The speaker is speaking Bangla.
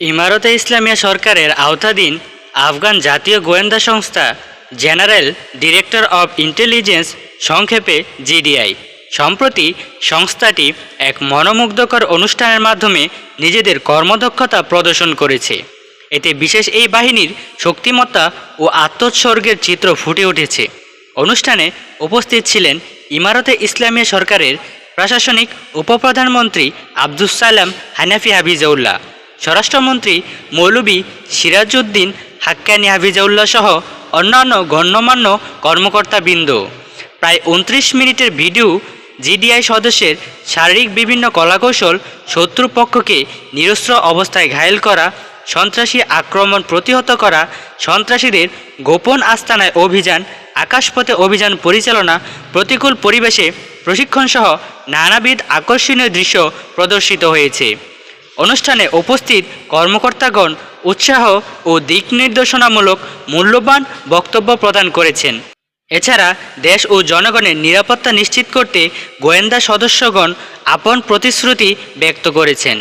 ইমারতে ইসলামিয়া সরকারের আওতাধীন আফগান জাতীয় গোয়েন্দা সংস্থা জেনারেল ডিরেক্টর অব ইন্টেলিজেন্স সংক্ষেপে জিডিআই। সম্প্রতি সংস্থাটি এক মনোমুগ্ধকর অনুষ্ঠানের মাধ্যমে নিজেদের কর্মদক্ষতা প্রদর্শন করেছে। এতে বিশেষ এই বাহিনীর শক্তিমত্তা ও আত্মোৎসর্গের চিত্র ফুটে উঠেছে। অনুষ্ঠানে উপস্থিত ছিলেন ইমারতে ইসলামিয়া সরকারের প্রশাসনিক উপপ্রধানমন্ত্রী আব্দুস সালাম হানাফি হাফিজাউল্লাহ। স্বরাষ্ট্রমন্ত্রী মৌলবী সিরাজউদ্দিন হাক্কানি হাফিজাউল্লাহ সহ অন্যান্য গণ্যমান্য কর্মকর্তাবৃন্দ। প্রায় উনত্রিশ মিনিটের ভিডিও জিডিআই সদস্যের শারীরিক বিভিন্ন কলাকৌশল শত্রুপক্ষকে নিরস্ত্র অবস্থায় ঘায়েল করা, সন্ত্রাসী আক্রমণ প্রতিহত করা, সন্ত্রাসীদের গোপন আস্তানায় অভিযান, আকাশপথে অভিযান পরিচালনা, প্রতিকূল পরিবেশে প্রশিক্ষণসহ নানাবিধ আকর্ষণীয় দৃশ্য প্রদর্শিত হয়েছে। অনুষ্ঠানে উপস্থিত কর্মকর্তাগণ উৎসাহ ও দিক নির্দেশনামূলক মূল্যবান বক্তব্য প্রদান করেছেন। এছাড়া দেশ ও জনগণের নিরাপত্তা নিশ্চিত করতে গোয়েন্দা সদস্যগণ আপন প্রতিশ্রুতি ব্যক্ত করেছেন।